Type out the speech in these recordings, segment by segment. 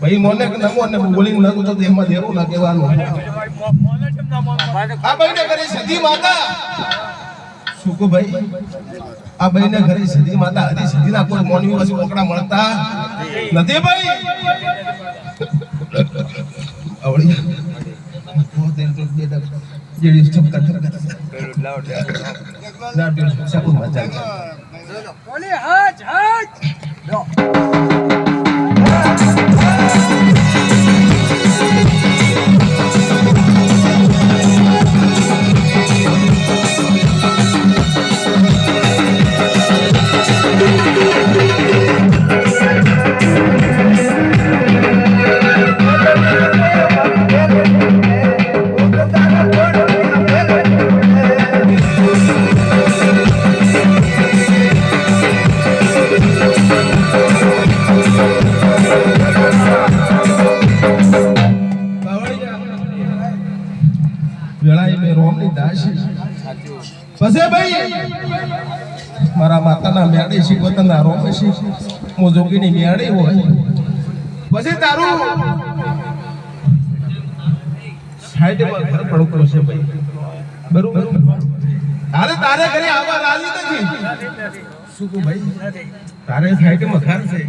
ભાઈ, મોને નમો અને બોલીને નતું તો એમાં દેવું ના કહેવાનું. આ ભાઈને ઘરે સધી માતા. સુકુ ભાઈ? આ ભાઈને ઘરે સધી માતા હતી સતીના કોઈ મોનવી પાસે ઓકડા મળતા નથી ભાઈ. આવડી. પોતે તો બે ડગ લાવ લાવ ના સકુન મજા વેળાએ મેં રોમની દાસી. પછી ભાઈ, મારા માતાના મેળી પોતાના રોમ છે હું જોગીની મેળે હોય. પછી તારું સાઈડમાં ઘર પડતું છે ભાઈ. બરોબર? તારે તારે ઘરે આવવા રાજી નથી. શું ભાઈ? તારે સાઈડમાં ઘર છે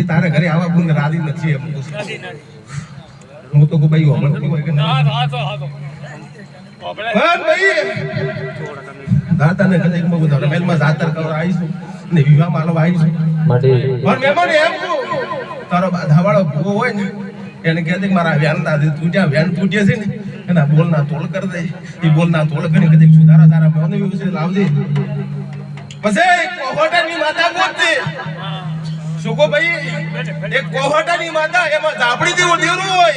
એ તારે ઘરે આવવા ગુણ રાજી નથી એમ હું તો કહું ભાઈ હોય કે ના? ભાઈ કદાચમાં બધા રમેલમાં જાતર કરવા આવીશું ને વિવાહ માલવા આવીશું. પણ મહેમાન એમ તારો ધાવાળો ભૂવો હોય ને એને કહે કે મારા વ્યાન દાદી તૂટ્યા વ્યાન તૂટ્યા છે ને એના બોલના તોલ કરી દે. એ બોલના તોલ કરી કદાચ સુધારા તારા મોને વિશે લાવજે. પછી કોહોટાની માતા ગોતજે સુકો ભાઈ? એક કોહોટાની માતા એમાં ઝાપડી જેવું દેરું હોય.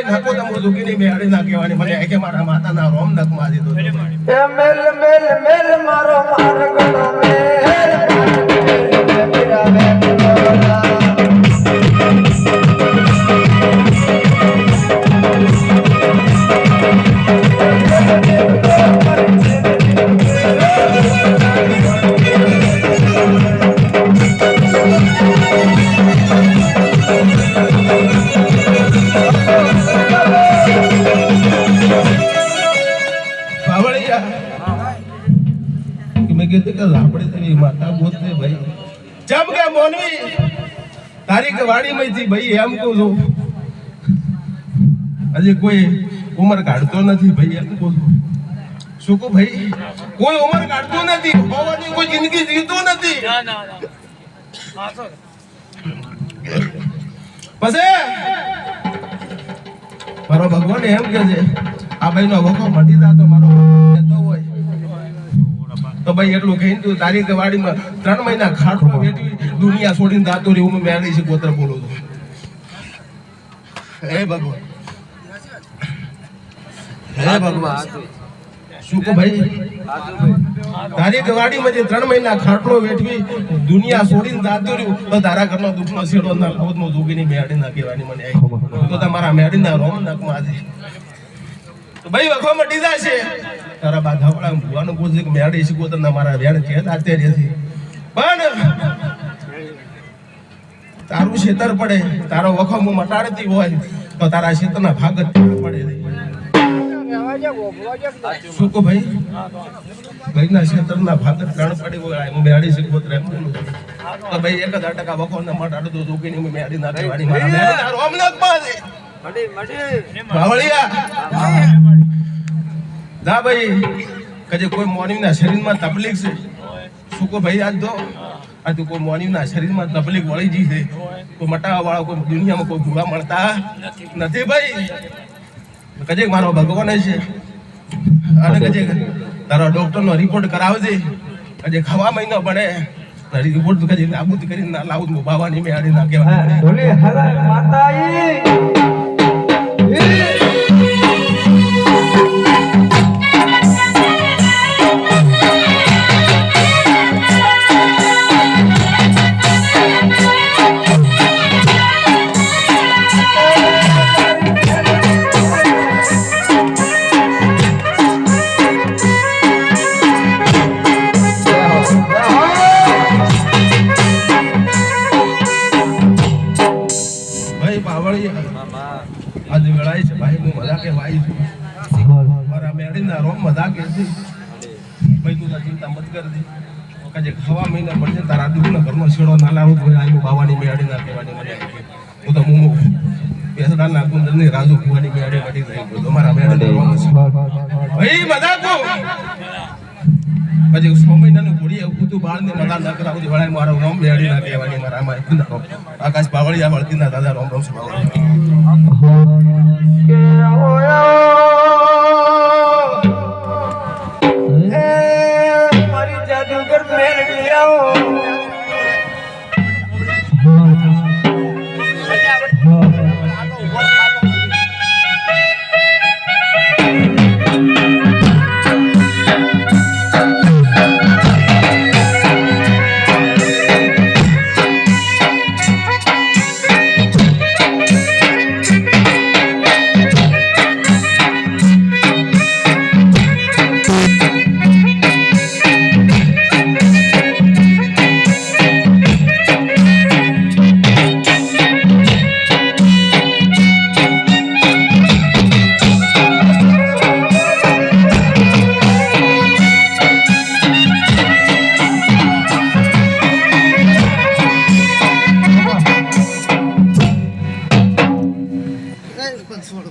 તો વેળાએ નકો તમો દુખીની મેળી ના કહેવાની મને કે મારા માતાના રોમ નક મારી દીધો મેલ મેલ મેલ, મારો મારગડો મેલ કે કીધું કે આપણે તેની માતા બોલતે ભાઈ. જબ કે મોનવી તારી કે વાડીમાં ભાઈ એમ કહું છું. હજી કોઈ ઉંમર કાઢતો નથી ભાઈ એમ કહું છું. શું કહું ભાઈ? કોઈ ઉંમર કાઢતો નથી. હોવાની કોઈ જિંદગી જીવતો નથી. પછી. મારો ભગવાન એમ કે છે આ ભાઈ નો વખો મટી જાતો મારો કહેતો તો ભાઈ એટલું કહીને તું તારી કે વાડીમાં ત્રણ મહિના ખાટલો વેઠવી દુનિયા છોડીને જાતો રહ્યું હું મેળી છે ગોત્ર બોલું છું. હે ભગવાન. હે ભગવાન. શું કહો ભાઈ? તારી કે વાડીમાં જે ત્રણ મહિના ખાટલો વેઠવી દુનિયા છોડીને જાતો રહ્યું તો તારા ઘરનો દુઃખનો શેડો ના ખોદનો જોગીની મેળી ના કહેવાની મને આવી. તો તમારા મેળીના રોમ નકમાં તો ભાઈ વખો મટી છે. તારા બા ધાવડા ભુવાનું પૂછે કે મેળી શીખવો તો મારા વેણ છે રહેશે પણ તારું શેતર પડે તારો વખો હું મટાડતી હોય તો તારા શેતરના ભાગ જ પડે. શું કહો ભાઈ? ભાઈના ક્ષેત્રના ભાગ ત્રણ પડી હોય હું મેળી શીખવો તો ભાઈ એક હજાર ટકા વખો ને મટાડો તો કે મેળી ના રહેવાની મારા મેળીના રોમ ભાઈ કજે કોઈ મોર્નિંગના શરીરમાં તકલીફ છે? શું કો ભાઈ આજ તો? આ તો કોઈ મોર્નિંગના શરીરમાં તકલીફ વળી ગઈ છે. કોઈ મટાવા વાળા કોઈ દુનિયામાં કોઈ જોવા મળતા નથી ભાઈ. કજે મારો ભગવાન છે? અને કજે તારો ડોક્ટરનો રિપોર્ટ કરાવજે. કજે ખવા મહિનો પડે. રિપોર્ટ કજે નાબૂદ કરીને ના લાવું બાવાની મેળી ના કહેવાય. ઢોલી ભાઈ મજાકે વાઈ મારા મેડીના રોમ મજાકે છે. ભાઈ તું ચિંતા મત કરજે કાજે ખાવા મહિના પડશે તારા દુઃખના ઘરમાં શેડો ના લાવું તો આઈ હું બાવાની મેળી કહેવાની મને હું તો મુમુ પેસડા ના કુંદરની રાજુ કુવાની મેળી કાઢી જાય બોલો મારા મેળીના છે ભાઈ પછી સો મહિનાનું ઘોડી એવું તું બાળને મજા ના કરાવું વળાય મારો રોમ મેળી ના કહેવાની મારા આમાં એકદમ રોમ. આકાશ બાવળિયા દાદા રોમ રોમ છે કે ઓયો